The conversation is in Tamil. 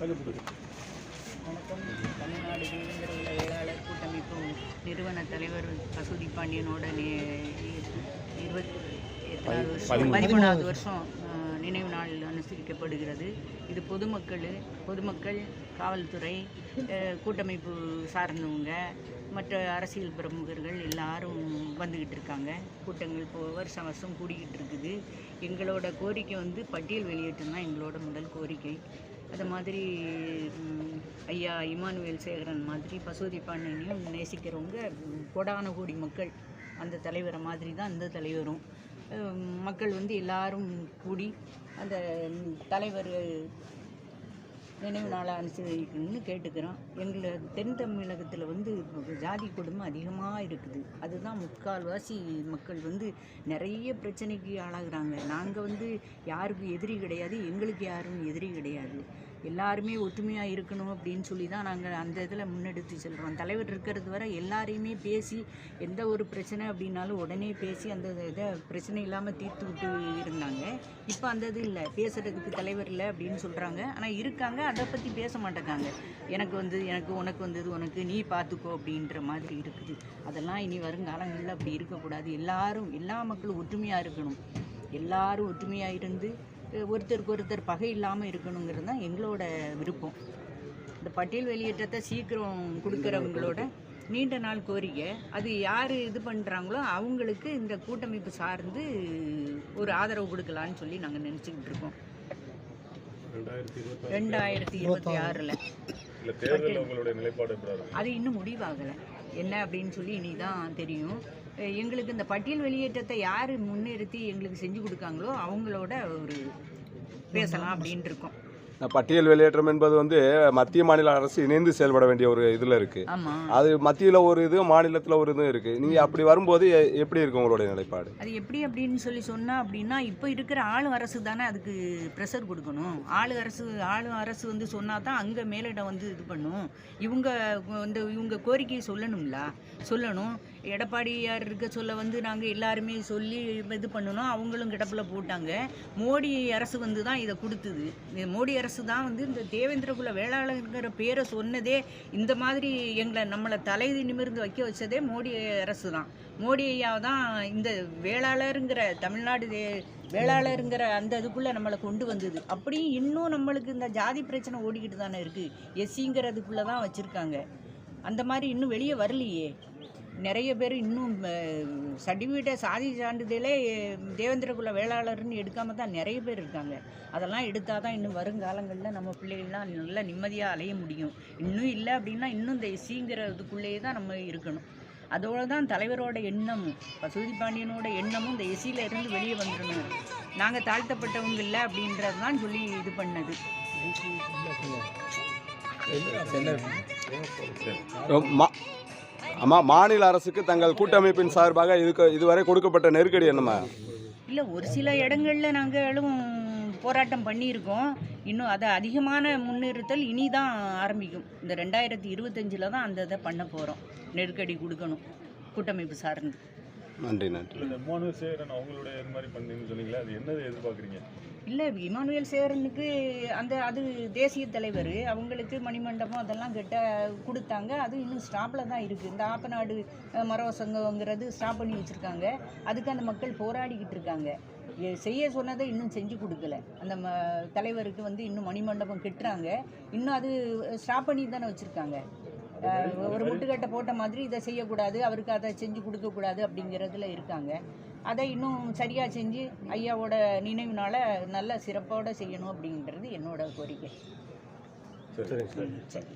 வணக்கம் தமிழ்நாடு தேவேந்திர உள்ள வேளாளர் கூட்டமைப்பு நிறுவன தலைவர் கசூரி பாண்டியனோட எத்தனாவது வருஷம் பதிமூணாவது வருஷம் நினைவு நாள் அனுசரிக்கப்படுகிறது. இது பொதுமக்கள் பொதுமக்கள் காவல்துறை கூட்டமைப்பு சார்ந்தவங்க மற்ற அரசியல் பிரமுகர்கள் எல்லாரும் வந்துக்கிட்டு இருக்காங்க. கூட்டங்கள் இப்போ வருஷம் வருஷம் கூடிக்கிட்டு இருக்குது. எங்களோட கோரிக்கை வந்து பட்டியல் வெளியேற்றம் தான் எங்களோட முதல் கோரிக்கை. அது மாதிரி ஐயா இமானுவேல் சேகரன் மாதிரி பசூதி பாண்டியனையும் நேசிக்கிறவங்க கொடான கோடி மக்கள். அந்த தலைவரை மாதிரி தான் அந்த தலைவரும். மக்கள் வந்து எல்லாரும் கூடி அந்த தலைவர் நினைவு நாளை அனுசரிக்கணும்னு கேட்டுக்கிறோம். எங்களை தென் தமிழகத்தில் வந்து ஜாதி கொடுமை அதிகமாக இருக்குது. அதுதான் முக்கால்வாசி மக்கள் வந்து நிறைய பிரச்சனைக்கு ஆளாகிறாங்க. நாங்கள் வந்து யாருக்கும் எதிரி கிடையாது எங்களுக்கு யாரும் எதிரி கிடையாது. எல்லாருமே ஒற்றுமையாக இருக்கணும் அப்படின்னு சொல்லி தான் நாங்கள் அந்த இதில் முன்னெடுத்து செல்கிறோம் தலைவர் இருக்கிறது வரை எல்லாரையுமே பேசி எந்த ஒரு பிரச்சனை அப்படின்னாலும் உடனே பேசி அந்த இதை பிரச்சனை இல்லாமல் தீர்த்து விட்டு இருந்தாங்க. இப்போ அந்த இது இல்லை. பேசுகிறதுக்கு தலைவர் இல்லை அப்படின்னு சொல்கிறாங்க ஆனால் இருக்காங்க. அதை பற்றி பேச மாட்டேங்காங்க. எனக்கு வந்து எனக்கு உனக்கு வந்தது உனக்கு நீ பார்த்துக்கோ அப்படின்ற மாதிரி இருக்குது. அதெல்லாம் இனி வருங்காலங்களில் அப்படி இருக்கக்கூடாது. எல்லாரும் எல்லா மக்களும் ஒற்றுமையாக இருக்கணும். எல்லாரும் ஒற்றுமையாக இருந்து ஒருத்தருக்கு ஒருத்தர் பகை இல்லாமல் இருக்கணுங்கிறது தான் எங்களோட விருப்பம். இந்த பட்டியல் வெளியேற்றத்தை சீக்கிரம் கொடுக்குறவங்களோட நீண்ட நாள் கோரிக்கை. அது யார் இது பண்ணுறாங்களோ அவங்களுக்கு இந்த கூட்டமைப்பு சார்ந்து ஒரு ஆதரவு கொடுக்கலான்னு சொல்லி நாங்கள் நினச்சிக்கிட்டு இருக்கோம். ரெண்டாயிரத்தி இருபத்தி ஆறில்? அது இன்னும் முடிவாகலை. என்ன அப்படின்னு சொல்லி இனி தான் தெரியும். எங்களுக்கு இந்த பட்டியல் வெளியேற்றத்தை யார் முன்னிறுத்தி எங்களுக்கு செஞ்சு கொடுக்காங்களோ அவங்களோட ஒரு பேசலாம் அப்படின்னு இருக்கோம். பட்டியல் வெளியேற்றம் என்பது வந்து மத்திய மாநில அரசு இணைந்து செயல்பட வேண்டிய ஒரு இதில் இருக்கு. அது மத்தியில் ஒரு இது மாநிலத்தில் ஒரு இதுவும் இருக்கு. நீங்கள் அப்படி வரும்போது எப்படி இருக்கு உங்களுடைய நிலைப்பாடு? அது எப்படி அப்படின்னு சொல்லி சொன்னா அப்படின்னா இப்போ இருக்கிற ஆளு அரசு தானே அதுக்கு ப்ரெஷர் கொடுக்கணும். ஆளு அரசு ஆளு அரசு வந்து சொன்னா தான் அங்கே மேலிடம் வந்து இது பண்ணும். இவங்க வந்து இவங்க கோரிக்கையை சொல்லணும்ல? சொல்லணும். எடப்பாடியார் இருக்க சொல்ல வந்து நாங்கள் எல்லாருமே சொல்லி இது பண்ணணும். அவங்களும் கிடப்பில் போட்டாங்க. மோடி அரசு வந்து தான் இதை கொடுத்தது. மோடி அரசு அரசு தான் வந்து இந்த தேவேந்திரகுல வேளாளங்கிற பேரை சொன்னதே இந்த மாதிரி எங்களை நம்மளை தலை நிமிர்ந்து வைக்க வச்சதே மோடி அரசு தான் மோடி ஐயா தான் இந்த வேளாளருங்கிற தமிழ்நாடு தே வேளாளருங்கிற அந்த இதுக்குள்ளே நம்மளை கொண்டு வந்தது. அப்படியும் இன்னும் நம்மளுக்கு இந்த ஜாதி பிரச்சனை ஓடிக்கிட்டு தானே இருக்குது எஸ்சிங்கிறதுக்குள்ளே தான் வச்சுருக்காங்க. அந்த மாதிரி இன்னும் வெளியே வரலையே. நிறைய பேர் இன்னும் சர்டிஃபிகேட்டை சாதி சான்றிதழே தேவேந்திரகுல வேளாளர்னு எடுக்காமல் தான் நிறைய பேர் இருக்காங்க. அதெல்லாம் எடுத்தால் தான் இன்னும் வருங்காலங்களில் நம்ம பிள்ளைகள்லாம் நல்லா நிம்மதியாக அலைய முடியும். இன்னும் இல்லை அப்படின்னா இன்னும் இந்த எஸ்சிங்கிற இதுக்குள்ளேயே தான் நம்ம இருக்கணும். அதோட தான் தலைவரோட எண்ணமும் பசுபதி பாண்டியனோட எண்ணமும் இந்த எஸ்சியில் இருந்து வெளியே வந்துடணும் நாங்கள் தாழ்த்தப்பட்டவங்க இல்லை அப்படின்றது தான் சொல்லி இது பண்ணது. மா- ஆமா மாநில அரசுக்கு தங்கள் கூட்டமைப்பின் சார்பாக இதுக்கு இதுவரை கொடுக்கப்பட்ட நெருக்கடி என்னமா இல்லை ஒரு சில இடங்களில் நாங்களும் போராட்டம் பண்ணியிருக்கோம். இன்னும் அதை அதிகமான முன்னிறுத்தல் இனி தான் ஆரம்பிக்கும். இந்த ரெண்டாயிரத்தி இருபத்தஞ்சில் தான் அந்த இதை பண்ண போகிறோம் நெருக்கடி கொடுக்கணும் கூட்டமைப்பு சார்ந்து. நன்றி நன்றி. இந்த மூணு சேரன் அவங்களுடைய இது மாதிரி பண்ணீங்கன்னு சொன்னீங்களே அது என்னது எதிர்பார்க்குறீங்க? இல்லை இமானுவேல் சேகரனுக்கு அந்த அது தேசிய தலைவர் அவங்களுக்கு மணிமண்டபம் அதெல்லாம் கிட்ட கொடுத்தாங்க. அது இன்னும் ஸ்டாப்பில் தான் இருக்குது இந்த ஆப்பநாடு மரவ சங்கங்கிறது ஸ்டாப் பண்ணி வச்சுருக்காங்க. அதுக்கு அந்த மக்கள் போராடிக்கிட்டு இருக்காங்க. செய்ய சொன்னதை இன்னும் செஞ்சு கொடுக்கல. அந்த ம தலைவருக்கு வந்து இன்னும் மணிமண்டபம் கட்டுறாங்க. இன்னும் அது ஸ்டாப் பண்ணி தானே வச்சுருக்காங்க. ஒரு முட்டுக்கட்டை போட்ட மாதிரி இதை செய்யக்கூடாது அவருக்கு அதை செஞ்சு கொடுக்கக்கூடாது அப்படிங்கிறதுல இருக்காங்க. அதை இன்னும் சரியாக செஞ்சு ஐயாவோட நினைவுனால நல்ல சிறப்போட செய்யணும் அப்படின்றது என்னோட கோரிக்கை. சரி.